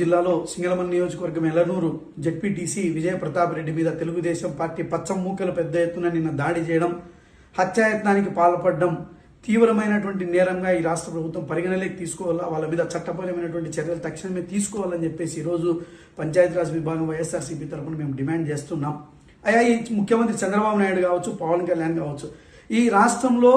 జిల్లాలో సింగళమన్ నియోజకవర్గం ఎలనూరు జడ్పీటీసీ విజయ ప్రతాప్ రెడ్డి మీద తెలుగుదేశం పార్టీ పచ్చం మూకలు పెద్ద ఎత్తున నిన్న దాడి చేయడం హత్యాయత్నానికి పాల్పడడం తీవ్రమైనటువంటి నేరంగా ఈ రాష్ట్ర ప్రభుత్వం పరిగణలోకి తీసుకోవాలా? వాళ్ళ మీద చట్టపరమైనటువంటి చర్యలు తక్షణమే తీసుకోవాలని చెప్పేసి ఈరోజు పంచాయతీరాజ్ విభాగం వైఎస్ఆర్సీపీ తరఫున మేము డిమాండ్ చేస్తున్నాం. అయ్యా ఈ ముఖ్యమంత్రి చంద్రబాబు నాయుడు కావచ్చు పవన్ కళ్యాణ్ కావచ్చు ఈ రాష్ట్రంలో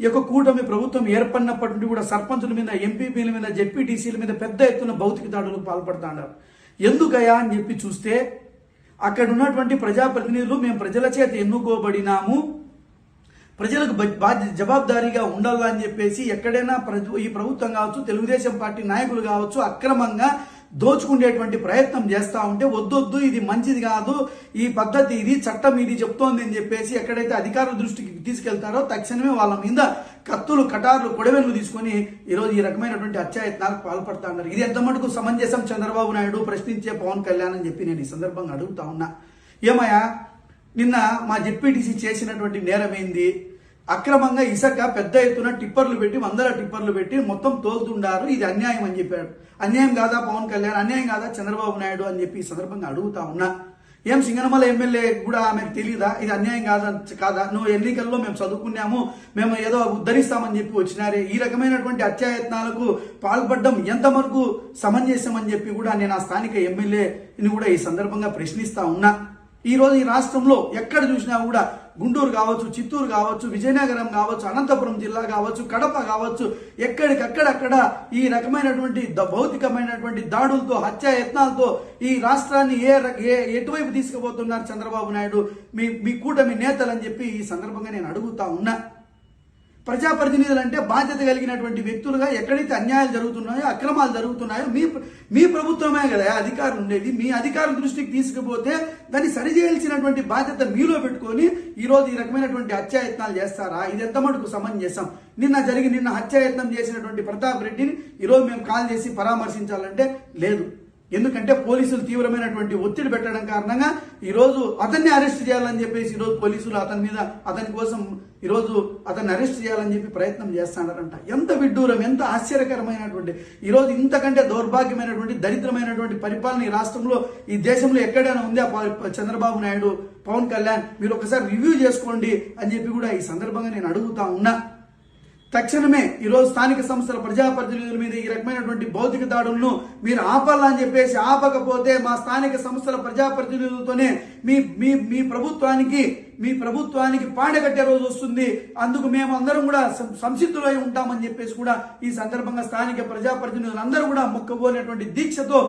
ఈ యొక్క కూటమి ప్రభుత్వం ఏర్పడినప్పటి నుండి కూడా సర్పంచుల మీద ఎంపీపీల మీద జెడ్పీటీసీల మీద పెద్ద ఎత్తున భౌతిక దాడులకు పాల్పడుతున్నారు. ఎందుకయా అని చెప్పి చూస్తే అక్కడ ఉన్నటువంటి ప్రజాప్రతినిధులు మేము ప్రజల చేత ఎన్నుకోబడినాము ప్రజలకు బ- బాధ్య జవాబుదారీగా ఉండాలని చెప్పేసి ఎక్కడైనా ప్రజ ఈ ప్రభుత్వం కావచ్చు తెలుగుదేశం పార్టీ నాయకులు కావచ్చు అక్రమంగా దోచుకునేటువంటి ప్రయత్నం చేస్తూ ఉంటే వద్దొద్దు ఇది మంచిది కాదు ఈ పద్ధతి ఇది చట్టం ఇది చెప్తోంది అని చెప్పేసి ఎక్కడైతే అధికారుల దృష్టికి తీసుకెళ్తారో తక్షణమే వాళ్ళ మీద కత్తులు కటార్లు కొడవెలు తీసుకొని ఈరోజు ఈ రకమైనటువంటి అత్యాయత్నాలకు పాల్పడతా ఉన్నారు. ఇది ఎంత మటుకు సమంజసం చంద్రబాబు నాయుడు ప్రశ్నించే పవన్ కళ్యాణ్ అని చెప్పి నేను ఈ సందర్భంగా అడుగుతా ఉన్నా. ఏమయ్యా నిన్న మా జెడ్పీటీసీ చేసినటువంటి నేరమైంది? అక్రమంగా ఇసక పెద్ద ఎత్తున టిప్పర్లు పెట్టి వందల టిప్పర్లు పెట్టి మొత్తం తోలుతుండారు. ఇది అన్యాయం అని చెప్పాడు. అన్యాయం కాదా పవన్ కళ్యాణ్? అన్యాయం కాదా చంద్రబాబు నాయుడు అని చెప్పి ఈ సందర్భంగా అడుగుతా ఉన్నా. ఏం సింగనమల ఎమ్మెల్యే కూడా ఆమెకు తెలియదా ఇది అన్యాయం కాదా కాదా? నువ్వు ఎన్నికల్లో మేము చదువుకున్నాము మేము ఏదో ఉద్ధరిస్తామని చెప్పి వచ్చినారే. ఈ రకమైనటువంటి అత్యాయత్నాలకు పాల్పడడం ఎంతవరకు సమంజసం అని చెప్పి కూడా నేను ఆ స్థానిక ఎమ్మెల్యేని కూడా ఈ సందర్భంగా ప్రశ్నిస్తా ఉన్నా. ఈ రోజు ఈ రాష్ట్రంలో ఎక్కడ చూసినా కూడా గుంటూరు కావచ్చు చిత్తూరు కావచ్చు విజయనగరం కావచ్చు అనంతపురం జిల్లా కావచ్చు కడప కావచ్చు ఎక్కడికక్కడక్కడ ఈ రకమైనటువంటి ద- భౌతికమైనటువంటి దాడులతో హత్యాయత్నాలతో ఈ రాష్ట్రాన్ని ఏ ఏ ఎటువైపు తీసుకుపోతున్నారు చంద్రబాబు నాయుడు? మీ మీ కూటమి నేతలు అని చెప్పి ఈ సందర్భంగా నేను అడుగుతా ఉన్నా. ప్రజాప్రతినిధులు అంటే బాధ్యత కలిగినటువంటి వ్యక్తులుగా ఎక్కడైతే అన్యాయాలు జరుగుతున్నాయో అక్రమాలు జరుగుతున్నాయో మీ మీ ప్రభుత్వమే కదా అధికారం ఉండేది. మీ అధికారం దృష్టికి తీసుకుపోతే దాన్ని సరిచేయాల్సినటువంటి బాధ్యత మీలో పెట్టుకొని ఈరోజు ఈ రకమైనటువంటి హత్యాయత్నాలు చేస్తారా? ఇది ఎంత మటుకు సమంజసం? నిన్న జరిగి నిన్న హత్యాయత్నం చేసినటువంటి ప్రతాప్ రెడ్డిని ఈరోజు మేము కాల్ చేసి పరామర్శించాలంటే లేదు. ఎందుకంటే పోలీసులు తీవ్రమైనటువంటి ఒత్తిడి పెట్టడం కారణంగా ఈరోజు అతన్ని అరెస్ట్ చేయాలని చెప్పేసి ఈరోజు పోలీసులు అతని మీద అతని కోసం ఈరోజు అతన్ని అరెస్ట్ చేయాలని చెప్పి ప్రయత్నం చేస్తున్నారంట. ఎంత విడ్డూరం ఎంత ఆశ్చర్యకరమైనటువంటి ఈరోజు ఇంతకంటే దౌర్భాగ్యమైనటువంటి దరిద్రమైనటువంటి పరిపాలన ఈ రాష్ట్రంలో ఈ దేశంలో ఎక్కడైనా ఉంది? ఆ చంద్రబాబు నాయుడు పవన్ కళ్యాణ్ మీరు ఒకసారి రివ్యూ చేసుకోండి అని చెప్పి కూడా ఈ సందర్భంగా నేను అడుగుతా ఉన్నా. తక్షణమే ఈరోజు స్థానిక సంస్థల ప్రజాప్రతినిధుల మీద ఈ రకమైనటువంటి భౌతిక దాడులను మీరు ఆపాలని చెప్పేసి ఆపకపోతే మా స్థానిక సంస్థల ప్రజాప్రతినిధులతోనే మీ మీ మీ ప్రభుత్వానికి మీ ప్రభుత్వానికి పాడగట్టే రోజు వస్తుంది. అందుకు మేము అందరం కూడా సంసిద్ధులై ఉంటామని చెప్పేసి కూడా ఈ సందర్భంగా స్థానిక ప్రజాప్రతినిధులు అందరూ కూడా మొక్కబోలేటువంటి దీక్షతో